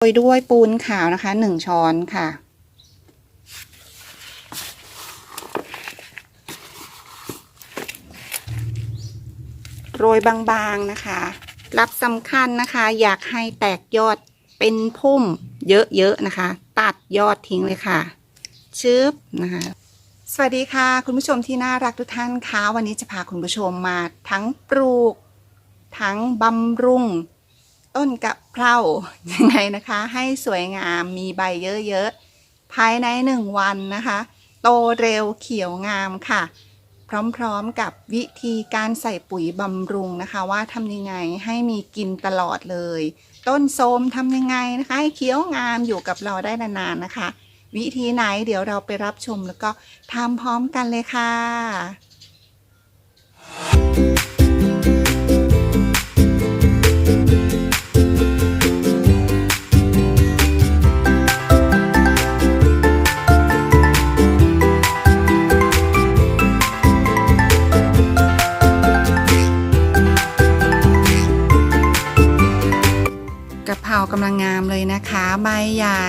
โรยด้วยปูนขาวนะคะหนึ่งช้อนค่ะ โรยบางๆนะคะ รับสำคัญนะคะ อยากให้แตกยอดเป็นพุ่มเยอะๆนะคะ ตัดยอดทิ้งเลยค่ะ ชึบนะคะสวัสดีค่ะ คุณผู้ชมที่น่ารักทุกท่านคะวันนี้จะพาคุณผู้ชมมาทั้งปลูก ทั้งบำรุง ต้นกะเพรายังไงนะคะ ให้สวยงามมีใบเยอะๆ ภายในหนึ่งวันนะคะ โตเร็วเขียวงามค่ะ พร้อมๆกับวิธีการใส่ปุ๋ยบำรุงนะคะ ว่าทำยังไงให้มีกินตลอดเลย ต้นโทมทำยังไงนะคะ ให้เขียวงามอยู่กับเราได้นานๆนะคะ วิธีไหนเดี๋ยวเราไปรับชมแล้วก็ทำพร้อมกันเลยค่ะกะ บใหญ่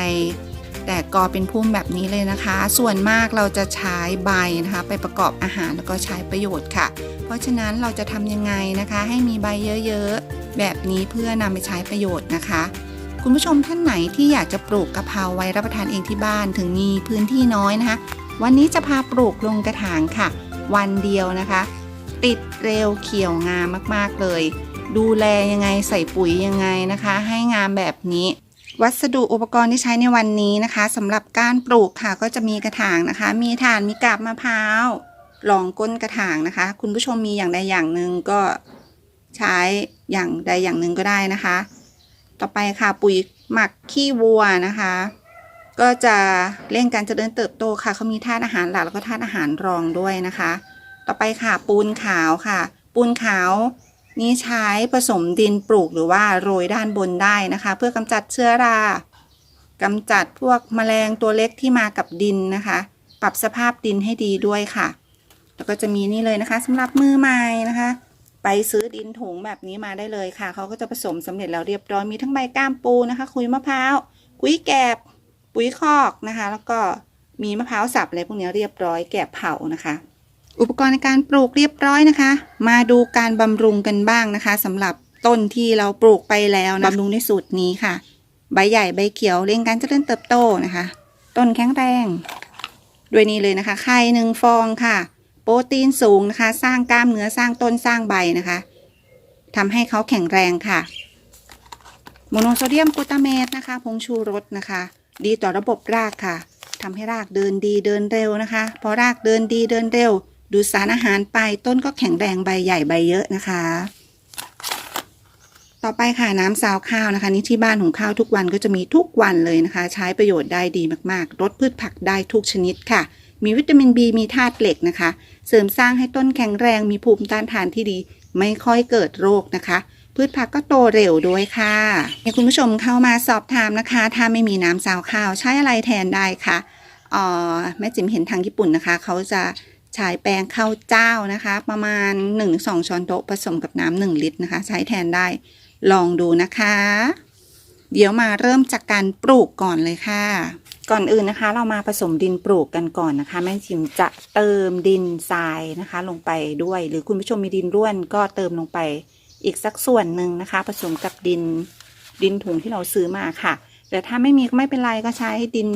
แต่กอเป็นพุ่มแบบนี้เลยนะคะ ส่วนมากเราจะใช้ใบนะคะ ไปประกอบอาหารแล้วก็ใช้ประโยชน์ค่ะ เพราะฉะนั้นเราจะทำยังไงนะคะ ให้มีใบเยอะๆ แบบนี้เพื่อนำไปใช้ประโยชน์นะคะคุณผู้ชมท่านไหนที่อยากจะปลูกกะเพราไว้รับประทานเองที่บ้านถึงมีพื้นที่น้อยนะคะ วันนี้จะพาปลูกลงกระถางค่ะ วันเดียวนะคะ ติดเร็วเขียวงามมากๆเลย ดูแลยังไงใส่ปุ๋ยยังไงนะคะ ให้งามแบบนี้ วัสดุอุปกรณ์ที่ใช้ในวันนี้นะคะสำหรับการปลูกค่ะก็จะมีกระถางนะคะ มีถ่านมีกาบมะพร้าวรองก้นกระถางนะคะ คุณผู้ชมมีอย่างใดอย่างหนึ่งก็ใช้อย่างใดอย่างหนึ่งก็ได้นะคะ ต่อไปค่ะปุ๋ยหมักขี้วัวนะคะ ก็จะเร่งการเจริญเติบโตค่ะเขามีธาตุอาหารหลักแล้วก็ธาตุอาหารรองด้วยนะคะ ต่อไปค่ะปูนขาวค่ะ ปูนขาว นี้ใช้ผสมดินปลูกหรือว่าโรยด้านบนได้นะคะ เพื่อกำจัดเชื้อรากำจัดพวกแมลงตัวเล็กที่มากับดินนะคะ ปรับสภาพดินให้ดีด้วยค่ะ แล้วก็จะมีนี่เลยนะคะสำหรับมือใหม่นะคะ ไปซื้อดินถุงแบบนี้มาได้เลยค่ะเขาก็จะผสมสำเร็จแล้วเรียบร้อยมีทั้งใบก้ามปูนะคะ คุยมะพร้าวคุยแกบปุ๋ยคอกนะคะ แล้วก็มีมะพร้าวสับอะไรพวกนี้เรียบร้อยแกบเผานะคะ อุปกรณ์ในการปลูกเรียบร้อยนะคะ มาดูการบำรุงกันบ้างนะคะสำหรับต้นที่เราปลูกไปแล้วนะบำรุงในสูตรนี้ค่ะ ใบใหญ่ใบเขียวเร่งการเจริญเติบโตนะคะ ต้นแข็งแรงด้วยนี้เลยนะคะไข่หนึ่งฟองค่ะ โปรตีนสูงนะคะ สร้างกล้ามเนื้อสร้างต้นสร้างใบนะคะทำให้เขาแข็งแรงค่ะโมโนโซเดียมกลูตาเมตนะคะผงชูรสนะคะ ดีต่อระบบรากค่ะทำให้รากเดินดีเดินเร็วนะคะ พอรากเดินดีเดินเร็ว ดูดสารอาหารไปต้นก็แข็งแรงใบใหญ่ใบเยอะนะคะ ต่อไปค่ะน้ำซาวข้าวนะคะ นี่ที่บ้านของข้าวทุกวันก็จะมีทุกวันเลยนะคะ ใช้ประโยชน์ได้ดีมากๆลดพืชผักได้ทุกชนิดค่ะ มีวิตามิน B มีธาตุเหล็กนะคะ เสริมสร้างให้ต้นแข็งแรงมีภูมิต้านทานที่ดี ไม่ค่อยเกิดโรคนะคะพืชผักก็โตเร็วด้วยค่ะคุณผู้ชมเข้ามาสอบถามนะคะ ถ้าไม่มีน้ำซาวข้าวใช้อะไรแทนได้คะเอ่อแม่จิ๋มเห็นทางญี่ปุ่นนะคะ เขาจะ ใช้แป้งข้าวเจ้านะคะ ประมาณ 1-2 ช้อนโต๊ะผสมกับน้ำ1ลิตรนะคะ ใช้แทนได้ลองดูนะคะ เดี๋ยวมาเริ่มจากการปลูกก่อนเลยค่ะ ก่อนอื่นนะคะ เรามาผสมดินปลูกกันก่อนนะคะ แม่ชิมจะเติมดินทรายนะคะ ลงไปด้วย หรือคุณผู้ชมมีดินร่วนก็เติมลงไปอีกสักส่วนหนึ่งนะคะ ผสมกับดินดินถุงที่เราซื้อมาค่ะ แต่ถ้าไม่มีก็ไม่เป็นไรก็ใช้ดิน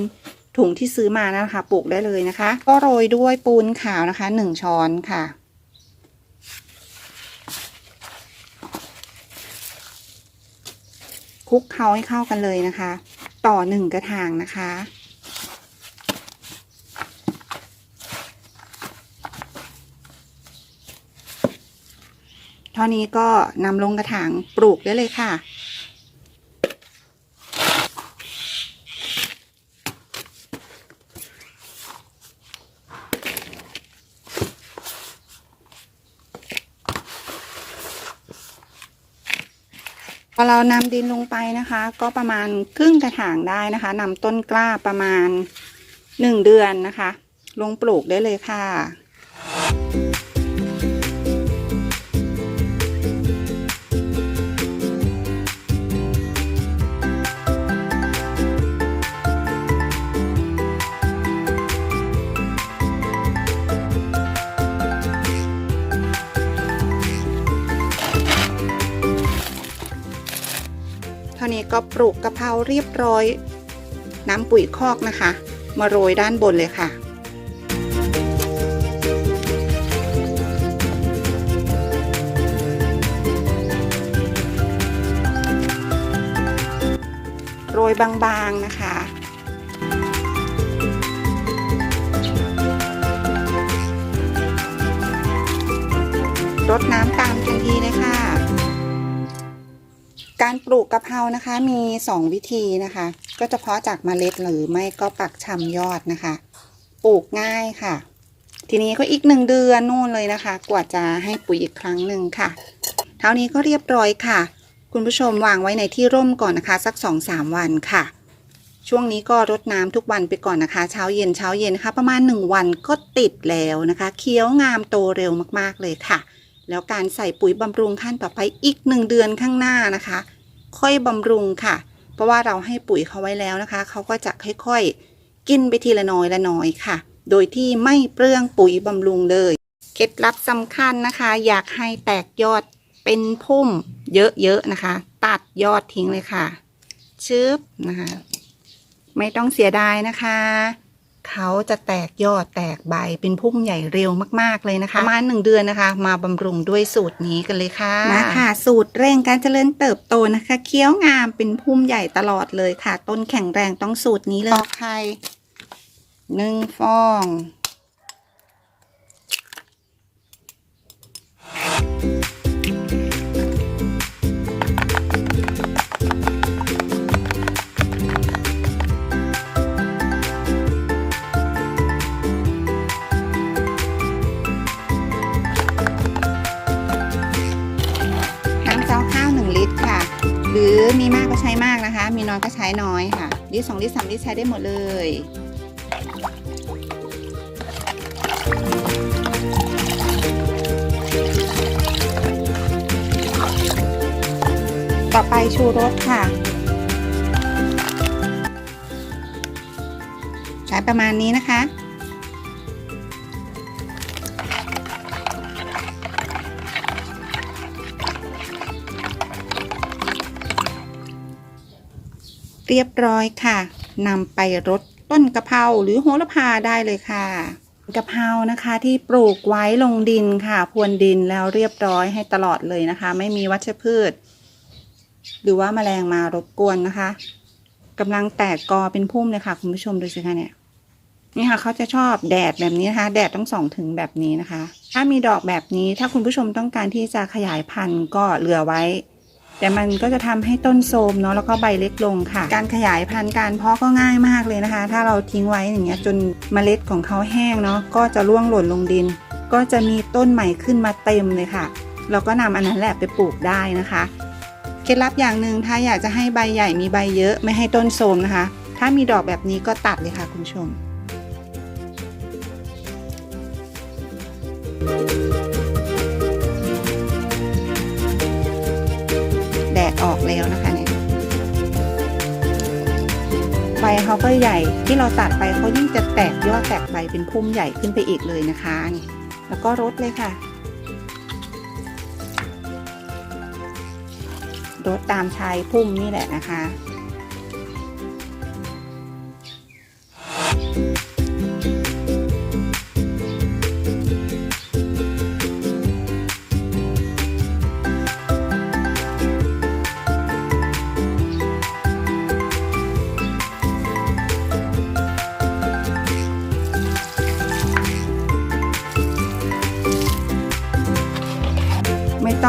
ถุงที่ซื้อมานะคะปลูกได้เลยนะคะ ก็โรยด้วยปูนขาวนะคะหนึ่งช้อนค่ะ คลุกเคล้าให้เข้ากันเลยนะคะ ต่อหนึ่งกระถางนะคะเท่านี้ก็นำลงกระถางปลูกได้เลยค่ะ เรานำดินลงไปนะคะ ก็ประมาณครึ่งกระถางได้นะคะนำต้นกล้าประมาณหนึ่งเดือนนะคะ ลงปลูกได้เลยค่ะ ก็ปลูกกะเพราเรียบร้อย น้ำปุ๋ยคอกนะคะ มาโรยด้านบนเลยค่ะ โรยบางๆนะคะรดน้ำตามทันทีเลยค่ะ การปลูกกะเพรานะคะมี 2 วิธีนะคะ ก็จะเพาะจากเมล็ดหรือไม่ก็ปักชำยอดนะคะ ปลูกง่ายค่ะ ทีนี้ก็อีกหนึ่งเดือนนู่นเลยนะคะ กว่าจะให้ปุ๋ยอีกครั้งหนึ่งค่ะ เท่านี้ก็เรียบร้อยค่ะ คุณผู้ชมวางไว้ในที่ร่มก่อนนะคะ สัก 2-3 วันค่ะ ช่วงนี้ก็รดน้ำทุกวันไปก่อนนะคะ เช้าเย็นเช้าเย็นนะคะประมาณ 1 วันก็ติดแล้วนะคะ เคี้ยวงามโตเร็วมากๆเลยค่ะ แล้วการใส่ปุ๋ยบำรุงขั้นต่อไปอีก 1 เดือนข้างหน้านะคะ ค่อยบำรุงค่ะ เพราะว่าเราให้ปุ๋ยเขาไว้แล้วนะคะ เขาก็จะค่อยๆ กินไปทีละน้อยละน้อยค่ะ โดยที่ไม่เปลืองปุ๋ยบำรุงเลย เคล็ดลับสำคัญนะคะ อยากให้แตกยอดเป็นพุ่มเยอะๆนะคะ ตัดยอดทิ้งเลยค่ะ ชึบนะคะ ไม่ต้องเสียดายนะคะ เขาจะแตกยอดแตกใบเป็นพุ่มใหญ่เร็วมากๆเลยนะคะประมาณหนึ่งเดือนนะคะ มาบำรุงด้วยสูตรนี้กันเลยค่ะมาค่ะสูตรเร่งการเจริญเติบโตนะคะเคี้ยวงามเป็นพุ่มใหญ่ตลอดเลยค่ะ ต้นแข็งแรงต้องสูตรนี้เลยไข่หนึ่งฟอง รือมีมากก็ใช้มากนะคะ มีน้อยก็ใช้น้อยค่ะลิตรสองลิตรสามลิตรใช้ได้หมดเลยต่อไปชูรสค่ะ ใช้ประมาณนี้นะคะ เรียบร้อยค่ะนำไปรดต้นกะเพราหรือโหระพาได้เลยค่ะกะเพรานะคะที่ปลูกไว้ลงดินค่ะ พรวนดินแล้วเรียบร้อยให้ตลอดเลยนะคะ ไม่มีวัชพืช หรือว่าแมลงมารบกวนนะคะกำลังแตกกอเป็นพุ่มเลยค่ะ คุณผู้ชมดูสิคะเนี่ยนี่ค่ะเขาจะชอบแดดแบบนี้นะคะ แดดต้องส่องถึงแบบนี้นะคะ ถ้ามีดอกแบบนี้ถ้าคุณผู้ชมต้องการที่จะขยายพันธุ์ก็เหลือไว้ แต่มันก็จะทำให้ต้นโทรมเนาะแล้วก็ใบเล็กลงค่ะ การขยายพันธุ์การเพาะก็ง่ายมากเลยนะคะ ถ้าเราทิ้งไว้อย่างเงี้ยจนเมล็ดของเขาแห้งเนาะก็จะร่วงหล่นลงดิน ก็จะมีต้นใหม่ขึ้นมาเต็มเลยค่ะ เราก็นำอันนั้นแหละไปปลูกได้นะคะเคล็ดลับอย่างหนึ่งถ้าอยากจะให้ใบใหญ่มีใบเยอะไม่ให้ต้นโทรมนะคะ ถ้ามีดอกแบบนี้ก็ตัดเลยค่ะคุณผู้ชมแด แล้วนะคะเนี่ยใบเขาก็ใหญ่ที่เราตัดไปเขายิ่งจะแตกยอดแตกใบเป็นพุ่มใหญ่ขึ้นไปอีกเลยนะคะนี่แล้วก็รดเลยค่ะรดตามชายพุ่มนี่แหละนะคะไม่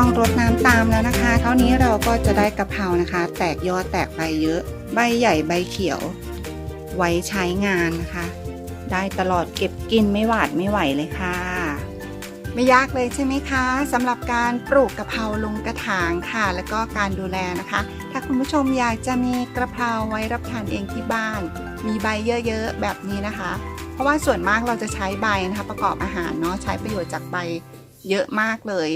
ต้องรดน้ำตามแล้วนะคะเท่านี้เราก็จะได้กะเพรานะคะ แตกยอดแตกใบเยอะ ใบใหญ่ใบเขียว ไว้ใช้งานนะคะ ได้ตลอดเก็บกินไม่หวาดไม่ไหวเลยค่ะ ไม่ยากเลยใช่ไหมคะสำหรับการปลูกกะเพราลงกระถางค่ะ แล้วก็การดูแลนะคะ ถ้าคุณผู้ชมอยากจะมีกระเพราไว้รับทานเองที่บ้าน มีใบเยอะๆแบบนี้นะคะ เพราะว่าส่วนมากเราจะใช้ใบนะคะ ประกอบอาหารเนาะใช้ประโยชน์จากใบเยอะมากเลย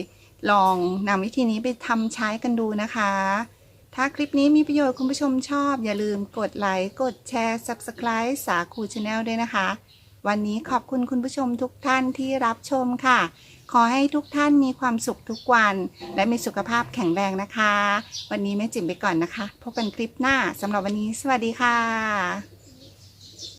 ลองนำวิธีนี้ไปทำใช้กันดูนะคะ ถ้าคลิปนี้มีประโยชน์คุณผู้ชมชอบ อย่าลืมกดไลค์กดแชร์ Subscribe สาคูชาแนลด้วยนะคะ วันนี้ขอบคุณคุณผู้ชมทุกท่านที่รับชมค่ะ ขอให้ทุกท่านมีความสุขทุกวัน และมีสุขภาพแข็งแรงนะคะ วันนี้แม่จิ๋มไปก่อนนะคะ พบกันคลิปหน้าสำหรับวันนี้ สวัสดีค่ะ